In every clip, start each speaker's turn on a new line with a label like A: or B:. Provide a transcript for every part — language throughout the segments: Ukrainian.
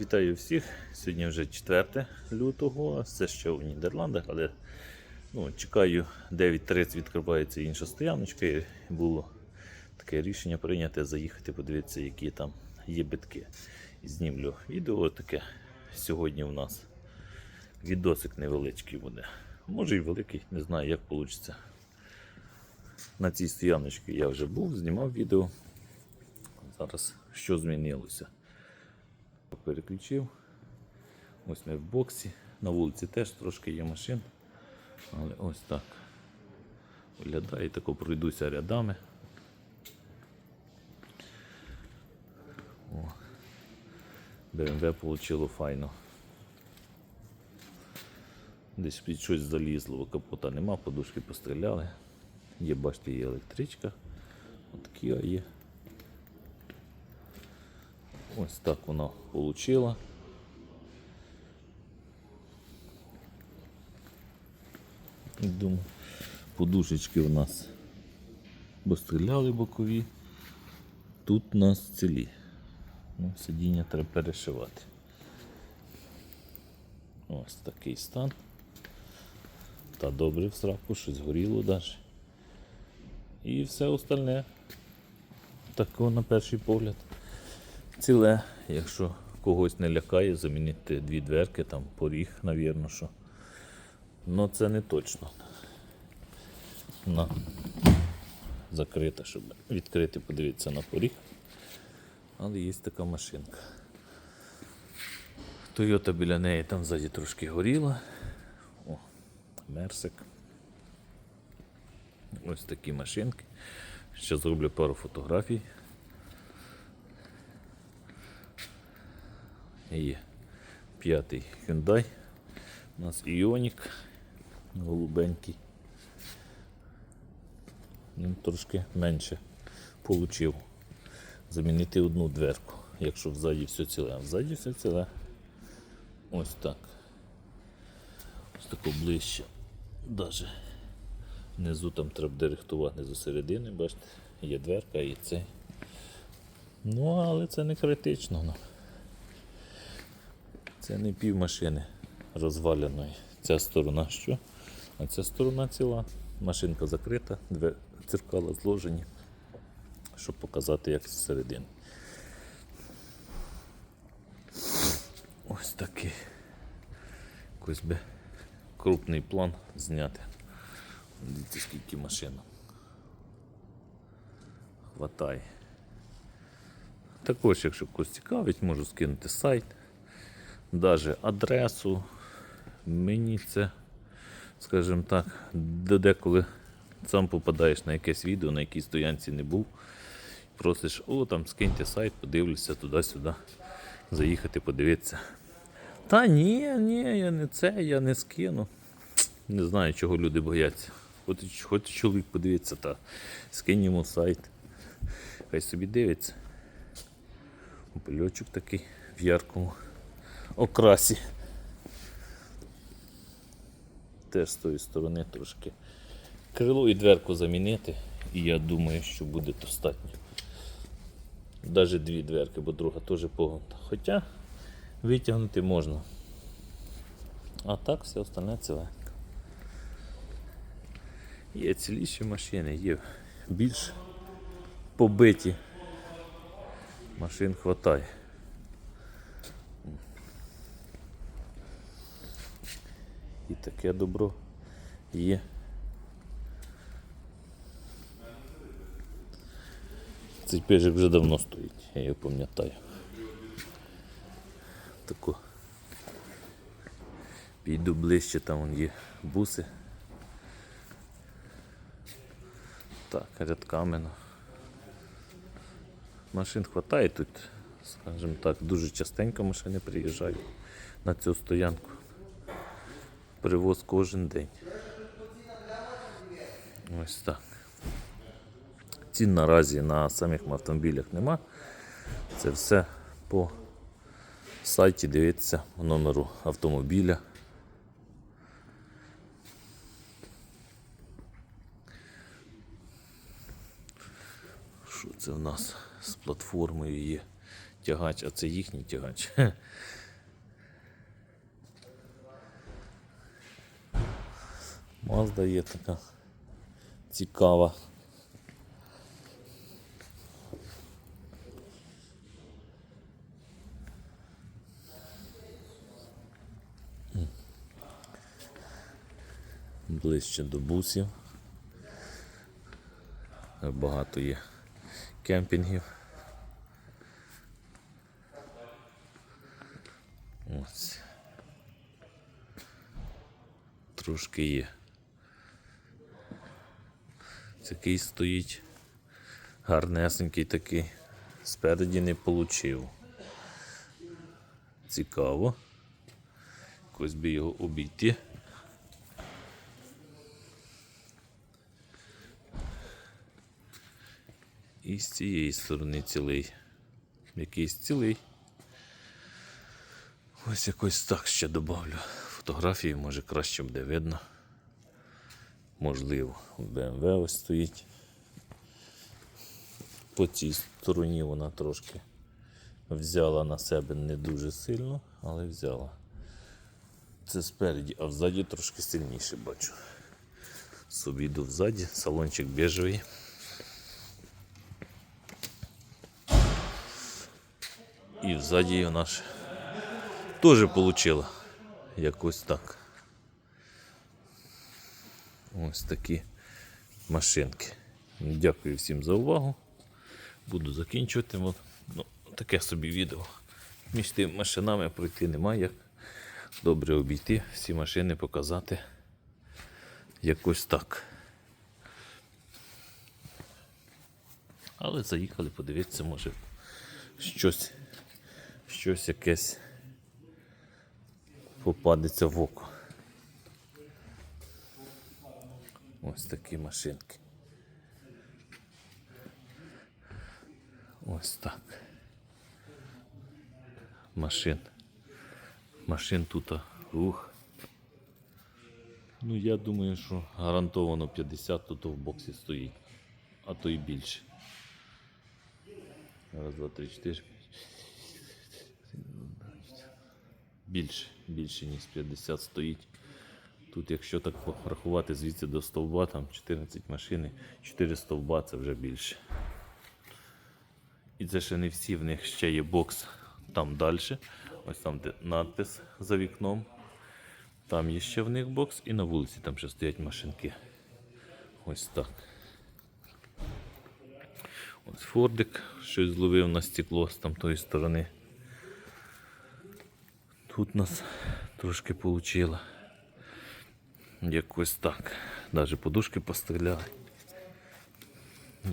A: Вітаю всіх. Сьогодні вже 4 лютого. Це ще у Нідерландах, але ну, чекаю 9.30 відкривається інша стояночка. І було таке рішення прийняти заїхати, подивитися, які там є битки. І знімлю відео таке. Сьогодні у нас відосик невеличкий буде. Може і великий, не знаю, як вийде. На цій стояночці я вже був, знімав відео. Зараз що змінилося? Переключив. Ось ми в боксі. На вулиці теж трошки є машин. Але ось так. Виглядає, тако пройдуся рядами. О, BMW получило файно. Десь під щось залізло, капота нема, подушки постріляли. Є, бачите, є електричка. От Kia є. Ось так воно получило. Думаю, подушечки у нас постріляли бокові. Тут у нас цілі. Ну, сидіння треба перешивати. Ось такий стан. Та добре в сраку, щось горіло навіть. І все остальне. Тако на перший погляд ціле, якщо когось не лякає, замінити дві дверки, там поріг, навірно, що. Ну це не точно. На. Закрита, щоб відкрити, подивитися на поріг. Але є така машинка. Тойота біля неї там ззаді трошки горіла. О, Мерсик. Ось такі машинки. Ще зроблю пару фотографій. Є п'ятий Hyundai. У нас Іонік голубенький. Він трошки менше получив. Замінити одну дверку, якщо взаді все ціле. А взаді все ціле. Ось так. Ось тако ближче. Даже внизу там треба директувати до середини, бачите, є дверка і цей. Ну, але це не критично. Це не пів машини розваленої. Ця сторона що? А ця сторона ціла. Машинка закрита, дзеркала зложені, щоб показати, як зсередини. Ось такий. Якось би крупний план зняти. Дивіться, скільки машин. Хватає. Також, якщо когось цікавить, можу скинути сайт даже адресу. Мені це, скажімо так, де- деколи сам попадаєш на якесь відео, на якій стоянці не був. Просиш, о, там скиньте сайт, подивлюся туди-сюди, заїхати, подивитися. Та ні, ні, я не це, я не скину. Не знаю, чого люди бояться. Хоч, хоч чоловік подивиться, та скинь йому сайт. Хай собі дивиться. Польочок такий в яркому окрасі. Теж з тої сторони трошки крило і дверку замінити, і я думаю, що буде достатньо. Навіть дві дверки, бо друга теж погнута. Хоча витягнути можна. А так все остальне ціленько. Є ціліші машини, є більш побиті. Машин хватає. Таке добро є. Цей пежик вже давно стоїть, я його пам'ятаю. Тако. Піду ближче, там вон є буси. Так, рядками. ну. Машин хватає тут, скажімо так, дуже частенько машини приїжджають на цю стоянку привоз кожен день. Ось так. Цін наразі на самих автомобілях нема. Це все по сайті дивиться номеру автомобіля. Що це в нас з платформою є? тягач, а це їхній тягач. Мазда є така цікава. Ближче до бусів. Багато є кемпінгів. Ось. Трошки є. Такий стоїть гарнесенький такий. Спереді не получив. Цікаво. Якось би його обійти. І з цієї сторони цілий. Якийсь цілий. Ось якось так ще добавлю. Фотографії може краще буде видно. Можливо, в BMW ось стоїть. По цій стороні вона трошки взяла на себе не дуже сильно, але взяла. Це спереді, а взаді трошки сильніше бачу. Собі йду взаді, салончик біжевий. І взаді вона теж получила. Якось так. Ось такі машинки. Дякую всім за увагу. Буду закінчувати. От, Ну, таке собі відео. Між тими машинами пройти немає як. Добре обійти, всі машини показати. Якось так. Але заїхали подивитися, може щось, щось якесь попадеться в око. Ось такі машинки. Ось так. Машин. Машин тут ух. Ну я думаю, що гарантовано 50 тут в боксі стоїть, а то і більше. Раз, два, три, чотири. Більше, більше ніж 50 стоїть. Тут, якщо так порахувати звідси до стовба, там 14 машин, 4 стовба це вже більше. І це ще не всі, в них ще є бокс там далі. Ось там де надпис за вікном. Там є ще в них бокс і на вулиці там ще стоять машинки. Ось так. Ось Фордик щось зловив на стекло з там тої сторони. Тут нас трошки получило. Якось так. Навіть подушки постріляли.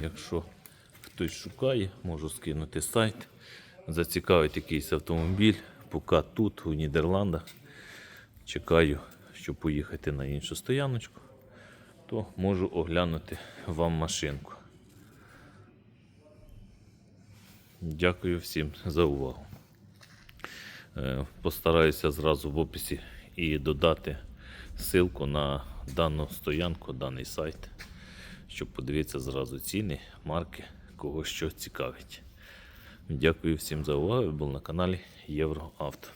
A: Якщо хтось шукає, можу скинути сайт. Зацікавить якийсь автомобіль, поки тут, у Нідерландах. Чекаю, щоб поїхати на іншу стояночку, то можу оглянути вам машинку. Дякую всім за увагу. Е, Постараюся зразу в описі і додати ссылку на дану стоянку, даний сайт, щоб подивитися зразу ціни, марки, кого що цікавить. Дякую всім за увагу. Ви були на каналі Євроавто.